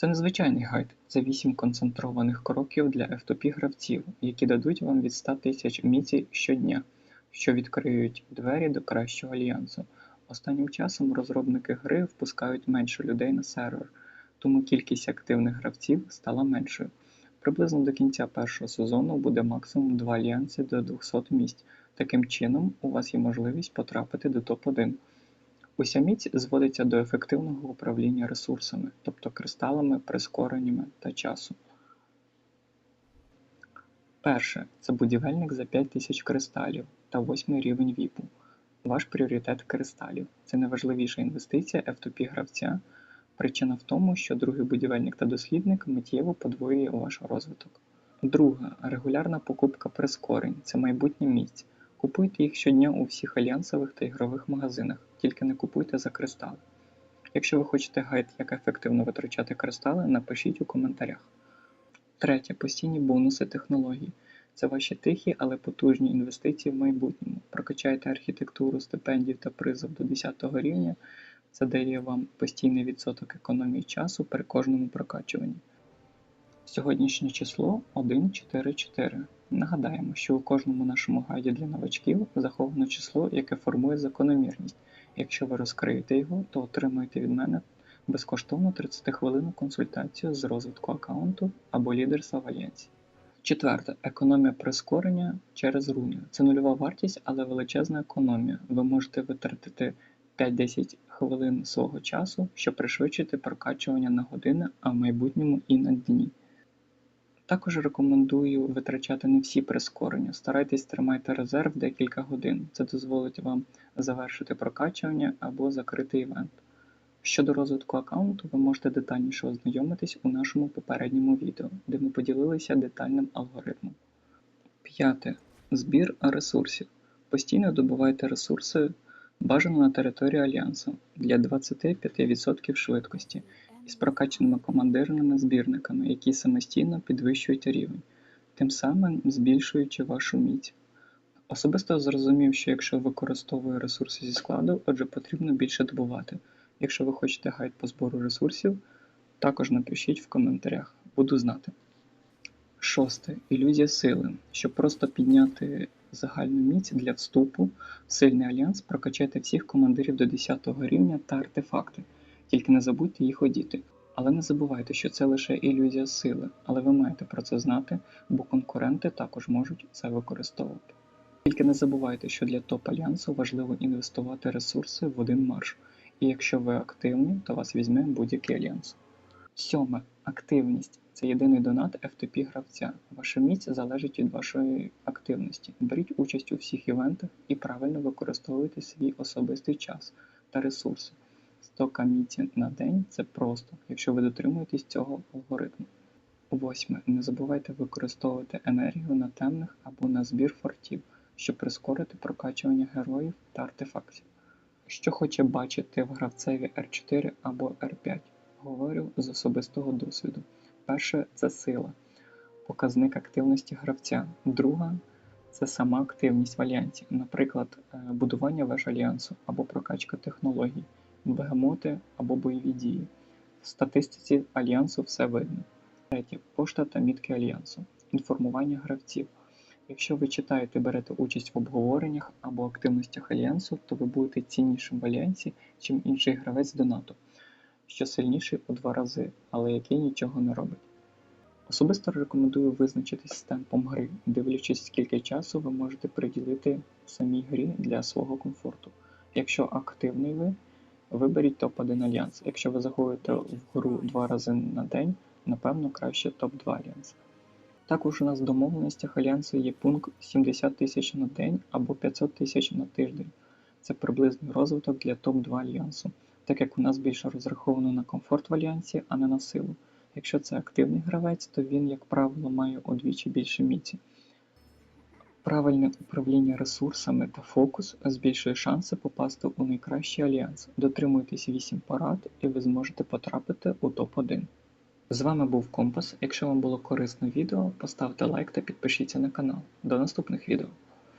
Це незвичайний гайд, це 8 концентрованих кроків для F2P гравців, які дадуть вам від 100 тисяч міці щодня, що відкриють двері до кращого альянсу. Останнім часом розробники гри впускають менше людей на сервер, тому кількість активних гравців стала меншою. Приблизно до кінця першого сезону буде максимум 2 альянси до 200 місць. Таким чином, у вас є можливість потрапити до топ-1. Уся міць зводиться до ефективного управління ресурсами, тобто кристалами, прискореннями та часу. Перше це будівельник за 5000 кристалів та 8 рівень віпу. Ваш пріоритет кристалів це найважливіша інвестиція F2P гравця. Причина в тому, що другий будівельник та дослідник миттєво подвоює ваш розвиток. Друге регулярна покупка прискорень це майбутнє місць. Купуйте їх щодня у всіх альянсових та ігрових магазинах, тільки не купуйте за кристали. Якщо ви хочете гайд, як ефективно витрачати кристали, напишіть у коментарях. Третє постійні бонуси технологій. Це ваші тихі, але потужні інвестиції в майбутньому. Прокачайте архітектуру стипендій та призов до 10 рівня. Це дає вам постійний відсоток економії часу при кожному прокачуванні. Сьогоднішнє число 144. Нагадаємо, що у кожному нашому гайді для новачків заховано число, яке формує закономірність. Якщо ви розкриєте його, то отримаєте від мене безкоштовну 30 хвилинну консультацію з розвитку аккаунту або лідерства в альянсі. Четверте. Економія прискорення через руни. Це нульова вартість, але величезна економія. Ви можете витратити 5-10 хвилин свого часу, щоб пришвидшити прокачування на години, а в майбутньому і на дні. Також рекомендую витрачати не всі прискорення. Старайтесь тримати резерв декілька годин. Це дозволить вам завершити прокачування або закрити івент. Щодо розвитку аккаунту, ви можете детальніше ознайомитись у нашому попередньому відео, де ми поділилися детальним алгоритмом. П'яте. Збір ресурсів. Постійно добувайте ресурси бажано на території Альянсу для 25% швидкості із прокачаними командирними збірниками, які самостійно підвищують рівень, тим самим збільшуючи вашу міць. Особисто зрозумів, що якщо використовую ресурси зі складу, отже потрібно більше добувати. Якщо ви хочете гайд по збору ресурсів, також напишіть в коментарях, буду знати. Шосте. Ілюзія сили. Щоб просто підняти загальну міць для вступу в сильний альянс, прокачайте всіх командирів до 10 рівня та артефакти, тільки не забудьте їх одіти. Але не забувайте, що це лише ілюзія сили, але ви маєте про це знати, бо конкуренти також можуть це використовувати. Тільки не забувайте, що для топ-альянсу важливо інвестувати ресурси в один марш, і якщо ви активні, то вас візьме будь-який альянс. Сьоме. Активність це єдиний донат F2P гравця. Ваша міць залежить від вашої активності. Беріть участь у всіх івентах і правильно використовуйте свій особистий час та ресурси. 100 каміці на день це просто, якщо ви дотримуєтесь цього алгоритму. Восьме. Не забувайте використовувати енергію на темних або на збір фортів, щоб прискорити прокачування героїв та артефактів. Що хоче бачити в гравцеві R4 або R5? Говорю з особистого досвіду. Перше це сила, показник активності гравця. Друга це сама активність в альянсі, наприклад, е, будування веж альянсу або прокачка технологій, бегемоти або бойові дії. В статистиці альянсу все видно. Третє пошта та мітки альянсу, інформування гравців. Якщо ви читаєте, берете участь в обговореннях або активностях альянсу, то ви будете ціннішим в альянсі, чим інший гравець донату, що сильніший у два рази, але який нічого не робить. Особисто рекомендую визначитись з темпом гри, дивлячись, скільки часу ви можете приділити самій грі для свого комфорту. Якщо активний ви, виберіть топ-1 альянс. Якщо ви заходите в гру два рази на день, напевно краще топ-2 альянс. Також у нас в домовленостях альянсу є пункт 70 тисяч на день або 500 тисяч на тиждень. Це приблизний розвиток для топ-2 альянсу, так як у нас більше розраховано на комфорт в альянсі, а не на силу. Якщо це активний гравець, то він, як правило, має удвічі більше міці. Правильне управління ресурсами та фокус збільшує шанси попасти у найкращий альянс. Дотримуйтесь 8 порад і ви зможете потрапити у топ-1. З вами був Компас. Якщо вам було корисне відео, поставте лайк та підпишіться на канал. До наступних відео.